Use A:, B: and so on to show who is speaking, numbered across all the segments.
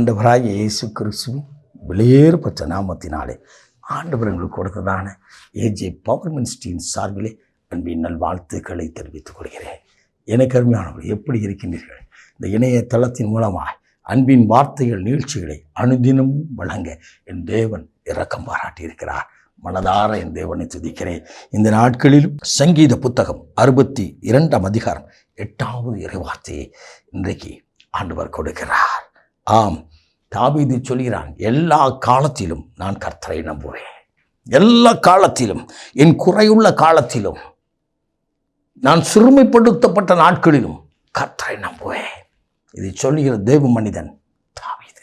A: ஆண்டவராக இயேசு கிறிஸ்துவின் வெளியேறப்பட்ட நாமத்தினாலே ஆண்டவர் எங்களுக்கு கொடுத்ததான ஏஜே பவர் மினிஸ்ட்ரியின் சார்பிலே அன்பின் நல் வாழ்த்துக்களை தெரிவித்துக் கொள்கிறேன். எனக்கு அருமையானவர்கள் எப்படி இருக்கின்றீர்கள்? இந்த இணையதளத்தின் மூலமாக அன்பின் வார்த்தைகள் நிகழ்ச்சிகளை அனுதினமும் வழங்க என் தேவன் இரக்கம் பாராட்டியிருக்கிறார். மனதார என் தேவனை துதிக்கிறேன். இந்த நாட்களிலும் சங்கீத புத்தகம் அறுபத்தி இரண்டாம் அதிகாரம் எட்டாவது இறைவார்த்தையை இன்றைக்கு ஆண்டவர் கொடுக்கிறார். ஆம் தாபீது சொல்கிறான் எல்லா காலத்திலும் நான் கர்த்தரை நம்புவேன். எல்லா காலத்திலும் என் குறையுள்ள காலத்திலும் நான் சிறுமைப்படுத்தப்பட்ட நாட்களிலும் கர்த்தரை நம்புவேன். இதை சொல்லுகிற தேவ மனிதன் தாவீது.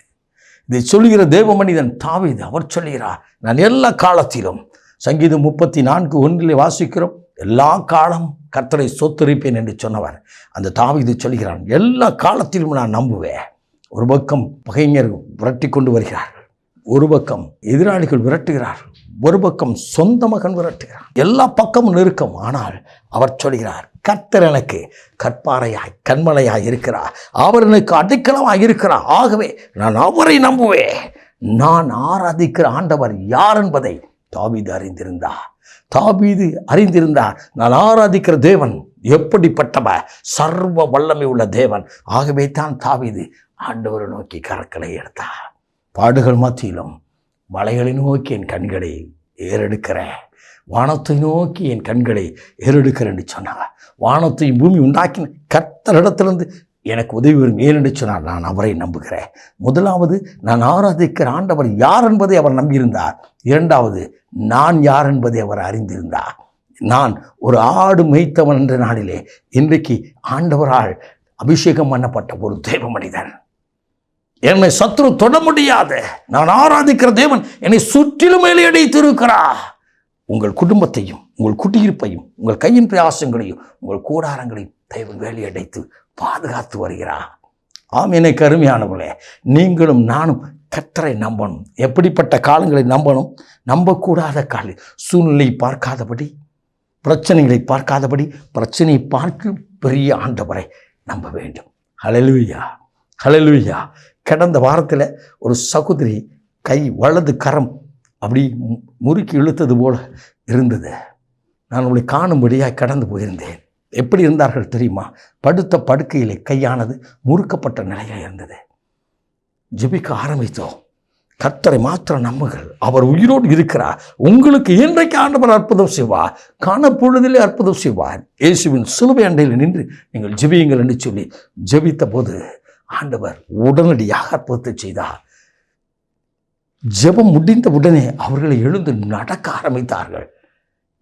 A: இதை சொல்லுகிற தேவ மனிதன் தாவீது. அவர் சொல்லுகிறார் நான் எல்லா காலத்திலும் சங்கீதம் முப்பத்தி நான்கு ஒன்றிலே வாசிக்கிறோம் எல்லா காலம் கர்த்தரை சொத்தரிப்பேன் என்று சொன்னவர். அந்த தாவீது சொல்கிறான் எல்லா காலத்திலும் நான் நம்புவேன். ஒரு பக்கம் பகைஞர் விரட்டி கொண்டு வருகிறார்கள். ஒரு பக்கம் எதிராளிகள் விரட்டுகிறார் ஒரு பக்கம் சொந்த மகன் விரட்டுகிறார். எல்லா பக்கமும் நெருக்கம். ஆனால் அவர் சொல்கிறார் கர்த்தர் எனக்கு கற்பாறையாய் கண்மலையாய் இருக்கிறார். அவர் எனக்கு அடைக்கலமாய் இருக்கிறார். ஆகவே நான் அவரை நம்புவேன். நான் ஆராதிக்கிற ஆண்டவர் யார் என்பதை தாபீது அறிந்திருந்தார். தாபீது அறிந்திருந்தார் நான் ஆராதிக்கிற தேவன் எப்படிப்பட்டவ? சர்வ வல்லமை உள்ள தேவன். ஆகவே தான் தாவிது ஆண்டவரை நோக்கி கரக்களை எடுத்தார். பாடுகள் மத்தியிலும் மலைகளை நோக்கி என் கண்களை ஏறெடுக்கிற வானத்தை நோக்கி என் கண்களை ஏறெடுக்கிறேன் என்று சொன்னார். வானத்தை பூமி உண்டாக்கின கத்தரிடத்திலிருந்து எனக்கு உதவி வரும் ஏனென்று சொன்னால் நான் அவரை நம்புகிறேன். முதலாவது நான் ஆராதிக்கிற ஆண்டவர் யார் என்பதை அவர் நம்பியிருந்தார். இரண்டாவது நான் யார் என்பதை அவர் அறிந்திருந்தார். நான் ஒரு ஆடு மேய்த்தவன் என்ற நாளிலே இன்றைக்கு ஆண்டவரால் அபிஷேகம் பண்ணப்பட்ட ஒரு தேவ மனிதன். என்னை சத்ரு தொட முடியாத நான் ஆராதிக்கிற தேவன் என்னை சுற்றிலும் மேலே அடைத்திருக்கிறார் உங்கள் குடும்பத்தையும் உங்கள் குடியிருப்பையும் உங்கள் கையின் பிரயாசங்களையும் உங்கள் கூடாரங்களையும் தேவன் வேலையடைத்து பாதுகாத்து வருகிறா ஆம் என்னை அருமையானவர்களே நீங்களும் நானும் கத்தரை நம்பணும். எப்படிப்பட்ட காலங்களை நம்பணும்? நம்பக்கூடாத கால சூழ்நிலை பார்க்காதபடி பிரச்சனைகளை பார்க்காதபடி பிரச்சனையை பார்க்கும் பெரிய ஆண்டவரை நம்ப வேண்டும். ஹலலுயா ஹலலுயா கடந்த வாரத்தில் ஒரு சகோதரி கை வலது கரம் அப்படி மு- முறுக்கி இழுத்தது போல இருந்தது. நான் உங்களை காணும்படியாக கடந்து போயிருந்தேன். எப்படி இருந்தார்கள் தெரியுமா? படுத்த படுக்கையிலே கையானது முறுக்கப்பட்ட நிலையில் இருந்தது. ஜெபிக்க ஆரம்பித்தோம். கர்த்தரை மாத்திர நம்புங்கள். அவர் உயிரோடு இருக்கிறார். உங்களுக்கு இன்றைக்கு ஆண்டவர் அற்புதம் செய்வார். காணப்பொழுதிலே அற்புதம் செய்வார். இயேசுவின் சிலுவை அண்டையில் நின்று நீங்கள் ஜெபியுங்கள் என்று சொல்லி ஜெபித்த போது ஆண்டவர் உடனடியாக அற்புதத்தை செய்தார். ஜெபம் முடிந்த உடனே அவர்களை எழுந்து நடக்க ஆரம்பித்தார்கள்.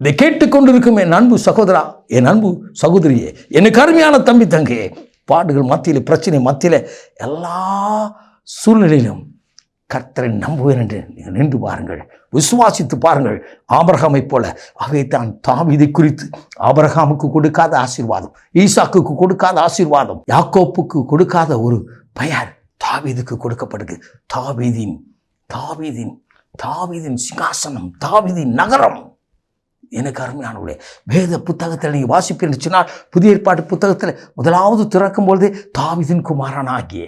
A: இதை கேட்டுக்கொண்டிருக்கும் என் அன்பு சகோதரா என் அன்பு சகோதரியே எனக்கு அருமையான தம்பி தங்கையே பாடுகள் மத்தியில் பிரச்சனை மத்தியில் எல்லா சூழ்நிலையிலும் கர்த்தரை நம்புவேன் என்று நீங்கள் நின்று பாருங்கள். விசுவாசித்து பாருங்கள். ஆபரகாமை போல. அவைத்தான் தாவிதை குறித்து ஆபரகாமுக்கு கொடுக்காத ஆசீர்வாதம் ஈசாக்குக்கு கொடுக்காத ஆசீர்வாதம் யாக்கோப்புக்கு கொடுக்காத ஒரு பெயர் தாவீதுக்கு கொடுக்கப்படுது. தாவீதின் தாவீதின் தாவீதின் சிங்காசனம் தாவீதின் நகரம். எனக்கு அருமையானவர்களே வேத புத்தகத்தில் நீங்கள் வாசிப்பீர்கள் சொன்னால் புதிய ஏற்பாட்டு புத்தகத்தில் முதலாவது திறக்கும் பொழுதே தாவிதின் குமாரனாகிய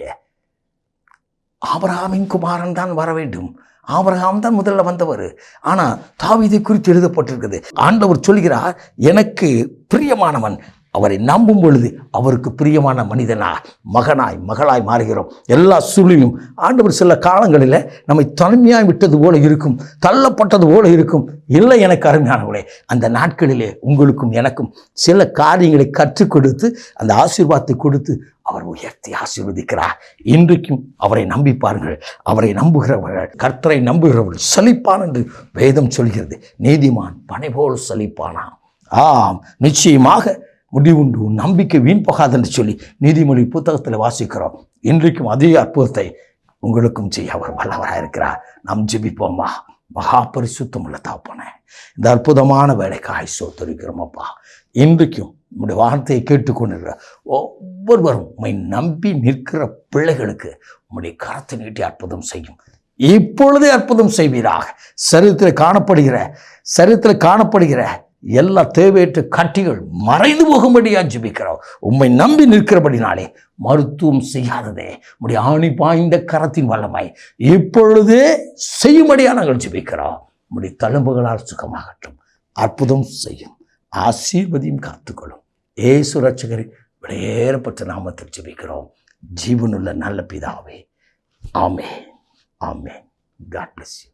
A: ஆபரகாமின் குமாரன் தான் வர வேண்டும். ஆபரகாம் தான் முதல்ல வந்தவர். ஆனால் தாவிதை குறித்து எழுதப்பட்டிருக்குது ஆண்டவர் சொல்கிறார் எனக்கு பிரியமானவன் அவரை நம்பும் பொழுது அவருக்கு பிரியமான மனிதனா மகனாய் மகளாய் மாறுகிறோம். எல்லா சூழலிலும் ஆண்டவர் சில காலங்களில் நம்மை தனிமையாய் விட்டது போல இருக்கும் தள்ளப்பட்டது போல இருக்கும். இல்லை எனக்கு அருமையானவர்களே அந்த நாட்களிலே உங்களுக்கும் எனக்கும் சில காரியங்களை கற்றுக் கொடுத்து அந்த ஆசீர்வாதத்தை கொடுத்து அவர் உயர்த்தி ஆசீர்வதிக்கிறார். இன்றைக்கும் அவரை நம்பி பாருங்கள் அவரை நம்புகிறவர்கள் கர்த்தரை நம்புகிறவர்கள் சலிப்பான் என்று வேதம் சொல்கிறது. நீதிமான் பனை போல் சலிப்பானாம் ஆம் நிச்சயமாக முடிவுண்டு உன் நம்பிக்கை வீண் போகாதுன்னு சொல்லி நீதிமொழி புத்தகத்தில் வாசிக்கிறோம். இன்றைக்கும் அதே அற்புதத்தை உங்களுக்கும் செய்ய அவர் வல்லவராக இருக்கிறார். நாம் ஜெபிப்போம்மா. மகா பரிசுத்தம் உள்ள தாப்பனே இந்த அற்புதமான வேலைக்காய் சோத்தரிக்கிறோம் அப்பா. இன்றைக்கும் நம்முடைய வார்த்தையை கேட்டுக்கொண்டிருக்கிற ஒவ்வொருவரும் உண்மை நம்பி நிற்கிற பிள்ளைகளுக்கு உம்முடைய கரத்தை நீட்டி அற்புதம் செய்யும். இப்பொழுதே அற்புதம் செய்வீராக. சரித்திர காணப்படுகிற சரித்திர காணப்படுகிற எல்லா தேவையற்ற கட்டிகள் மறைந்து போகும்படியா ஜிபிக்கிறோம் உம்மை நம்பி நிற்கிறபடினாலே மருத்துவம் செய்யாததே. உடைய ஆணி பாய்ந்த கரத்தின் வல்லமாய் இப்பொழுதே செய்யும்படியா நாங்கள் ஜிபிக்கிறோம் உடைய தழும்புகளால் சுகமாகட்டும். அற்புதம் செய்யும். ஆசீர்வதியும் காத்துக்கொள்ளும். ஏசு ரட்சகரை விடையேறப்பட்ட நாமத்தில் ஜெபிக்கிறோம் ஜீவனுள்ள நல்ல பிதாவே. ஆமே ஆமே காட் பிளஸ் யூ